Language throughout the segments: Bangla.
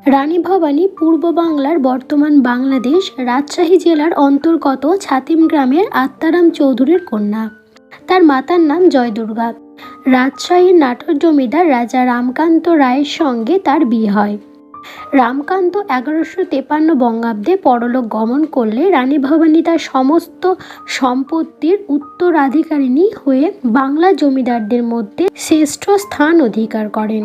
রানী ভবানী পূর্ব বাংলার বর্তমান বাংলাদেশ রাজশাহী জেলার অন্তর্গত ছাতিম গ্রামের আত্মারাম চৌধুরীর কন্যা। তার মাতার নাম জয়দুর্গা। রাজশাহীর নাটোর জমিদার রাজা রামকান্ত রায়ের সঙ্গে তার বিয়ে হয়। রামকান্ত এগারোশো তেপান্ন বঙ্গাব্দে পরলোক গমন করলে রানী ভবানী তার সমস্ত সম্পত্তির উত্তরাধিকারিণী হয়ে বাংলা জমিদারদের মধ্যে শ্রেষ্ঠ স্থান অধিকার করেন।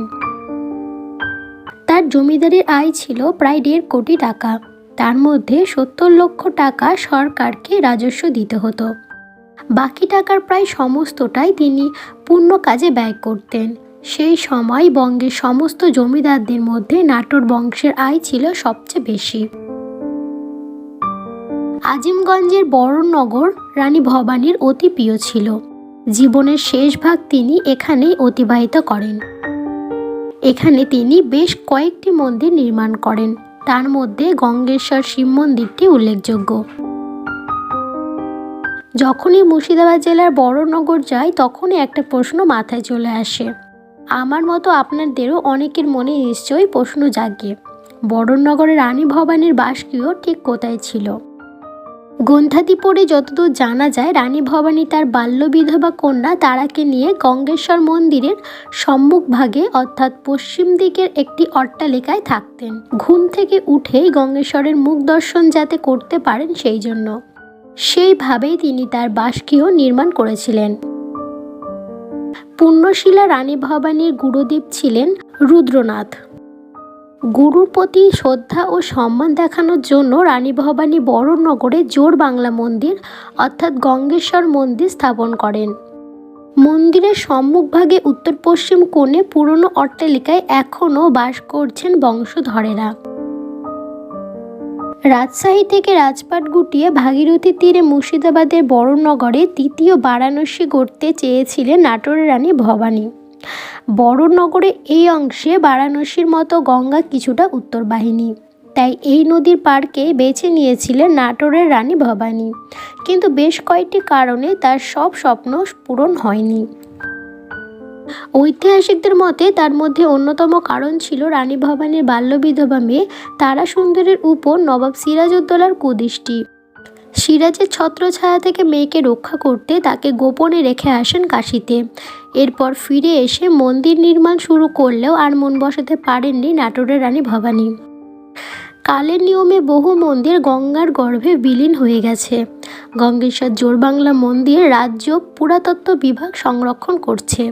তার জমিদারির আয় ছিল প্রায় দেড় কোটি টাকা। তার মধ্যে সত্তর লক্ষ টাকা সরকারকে রাজস্ব দিতে হতো। বাকি টাকার প্রায় সমস্তটাই তিনি পূর্ণ কাজে ব্যয় করতেন। সেই সময় বঙ্গের সমস্ত জমিদারদের মধ্যে নাটোর বংশের আয় ছিল সবচেয়ে বেশি। আজিমগঞ্জের বড়নগর রানী ভবানীর অতি প্রিয় ছিল। জীবনের শেষ ভাগ তিনি এখানেই অতিবাহিত করেন। এখানে তিনি বেশ কয়েকটি মন্দির নির্মাণ করেন। তার মধ্যে গঙ্গেশ্বর শিব মন্দিরটি উল্লেখযোগ্য। যখনই মুর্শিদাবাদ জেলার বড়নগর যাই, তখনই একটা প্রশ্ন মাথায় চলে আসে। আমার মতো আপনাদেরও অনেকের মনে নিশ্চয়ই প্রশ্ন জাগে। বড়নগরের রানী ভবানীর বাসগৃহ ঠিক কোথায় ছিল? গ্রন্থাদি পড়ে যতদূর জানা যায়, রানী ভবানী তার বাল্য বিধবা কন্যা তারাকে নিয়ে গঙ্গেশ্বর মন্দিরের সম্মুখভাগে অর্থাৎ পশ্চিম দিকের একটি অট্টালিকায় থাকতেন। ঘুম থেকে উঠেই গঙ্গেশ্বরের মুখ দর্শন যাতে করতে পারেন সেই জন্য। সেইভাবেই তিনি তার বাসগৃহ নির্মাণ করেছিলেন। পুণ্যশীলা রানী ভবানীর গুরুদেব ছিলেন রুদ্রনাথ। গুরুর প্রতি শ্রদ্ধা ও সম্মান দেখানোর জন্য রানী ভবানী বড়নগরে জোর বাংলা মন্দির, অর্থাৎ গঙ্গেশ্বর মন্দির স্থাপন করেন। মন্দিরের সম্মুখভাগে উত্তর পশ্চিম কোণে পুরনো অট্টালিকায় এখনও বাস করছেন বংশধরেরা। রাজশাহী থেকে রাজপাট গুটিয়ে ভাগীরথী তীরে মুর্শিদাবাদের বড়নগরে তৃতীয় বারাণসী গড়তে চেয়েছিলেন নাটোরের রানী ভবানী। বড়নগরে এই অংশে বারাণসীর মতো গঙ্গা কিছুটা উত্তর বাহিনী। তাই এই নদীর পাড়কে বেছে নিয়েছিলেন নাটোরের রানী ভবানী। কিন্তু বেশ কয়েকটি কারণে তার সব স্বপ্ন পূরণ হয়নি। ঐতিহাসিকদের মতে তার মধ্যে অন্যতম কারণ ছিল রানী ভবানীর বাল্যবিধবা মেয়ে তারা সুন্দরের উপর নবাব সিরাজউদ্দৌলার কুদৃষ্টি। সিরাজের ছত্রছায়া থেকে মেয়েকে রক্ষা করতে তাকে গোপনে রেখে আসেন কাশিতে। এরপর ফিরে এসে মন্দির নির্মাণ শুরু করলেও আর মন বসাতে পারেননি নাটোরের রানী ভবানী। কালের নিয়মে বহু মন্দির গঙ্গার গর্ভে বিলীন হয়ে গেছে। গঙ্গেশ্বর জোরবাংলা মন্দির রাজ্য পুরাতত্ত্ব বিভাগ সংরক্ষণ করছে।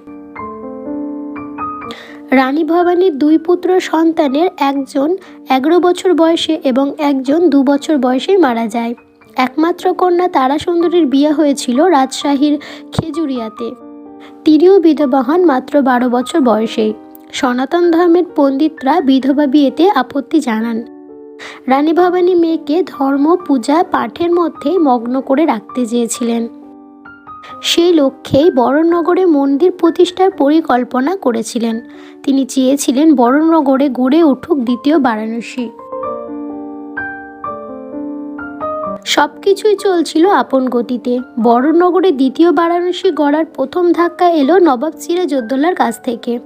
রানী ভবানীর দুই পুত্র সন্তানের একজন এগারো বছর বয়সে এবং একজন দু বছর বয়সেই মারা যায়। একমাত্র কন্যা তারা সুন্দরীর বিয়ে হয়েছিল রাজশাহীর খেজুরিয়াতে। তিনিও বিধবা হন মাত্র বারো বছর বয়সেই সনাতন ধর্মের পণ্ডিতরা বিধবা বিয়েতে আপত্তি জানান। রানী ভবানী মেয়েকে ধর্ম, পূজা, পাঠের মধ্যে মগ্ন করে রাখতে চেয়েছিলেন। সেই লক্ষ্যেই বড়নগরে মন্দির প্রতিষ্ঠার পরিকল্পনা করেছিলেন। তিনি চেয়েছিলেন বড়নগরে গড়ে উঠুক দ্বিতীয় বারাণসী। সবকিছুই চলছিল আপন গতিতে। বড়নগরে দ্বিতীয় বারাণসী গড়ার প্রথম ধাক্কা এলো নবাব সিরাজউদ্দৌলার কাছ থেকে।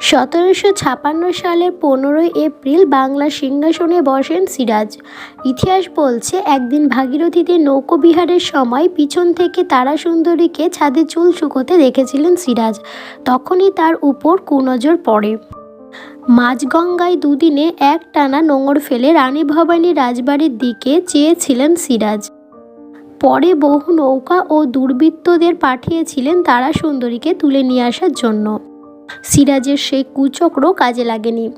সতেরোশো ছাপান্ন সালের পনেরোই এপ্রিল বাংলা সিংহাসনে বসেন সিরাজ। ইতিহাস বলছে, একদিন ভাগীরথীতে নৌকোবিহারের সময় পিছন থেকে তারা সুন্দরীকে ছাদে চুল শুকোতে দেখেছিলেন সিরাজ। তখনই তার উপর কুনজর পড়ে। মাঝগঙ্গায় দুদিনে এক টানা নোঙর ফেলে রানী ভবানী রাজবাড়ির দিকে চেয়েছিলেন সিরাজ। পরে বহু নৌকা ও দুর্বৃত্তদের পাঠিয়েছিলেন তারা সুন্দরীকে তুলে নিয়ে আসার জন্য। সিরাজের সেই কুচক্র কাজে লাগেনি।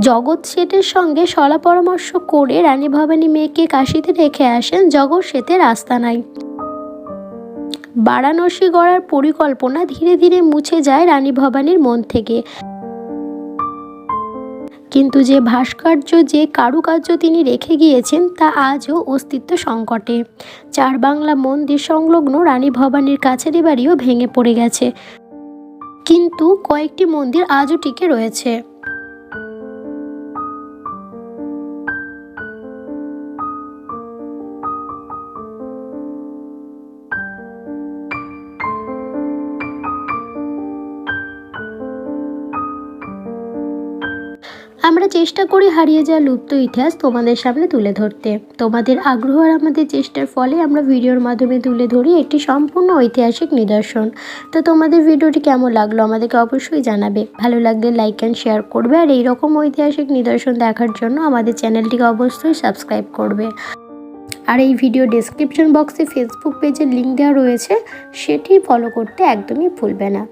জগৎ শেঠের সঙ্গে সলা পরামর্শ করে রানী ভবানী মেয়েকে কাশিতে রেখে আসেন জগৎ শেঠের আস্তানায়। বারাণসী গড়ার পরিকল্পনা ধীরে ধীরে মুছে যায় রানী ভবানীর মন থেকে। কিন্তু যে ভাস্কর্য, যে কারুকার্য তিনি রেখে গিয়েছেন, তা আজও অস্তিত্ব সংকটে। চার বাংলা মন্দির সংলগ্ন রানী ভবানীর কাছের বাড়িও ভেঙে পড়ে গেছে। কিন্তু কয়েকটি মন্দির আজও টিকে রয়েছে। আমরা চেষ্টা করি হারিয়ে যাওয়া লুপ্ত ইতিহাস তোমাদের সামনে তুলে ধরতে। তোমাদের আগ্রহ আর আমাদের চেষ্টার ফলে আমরা ভিডিওর মাধ্যমে তুলে ধরি একটি সম্পূর্ণ ঐতিহাসিক নিদর্শন। তো তোমাদের ভিডিওটি কেমন লাগল আমাদেরকে অবশ্যই জানাবে। ভালো লাগলে লাইক অ্যান্ড শেয়ার করবে আর এইরকম ঐতিহাসিক নিদর্শন দেখার জন্য আমাদের চ্যানেলটিকে অবশ্যই সাবস্ক্রাইব করবে। আর এই ভিডিও ডেসক্রিপশন বক্সে ফেসবুক পেজের লিঙ্ক দেওয়া রয়েছে, সেটি ফলো করতে একদমই ভুলবে না।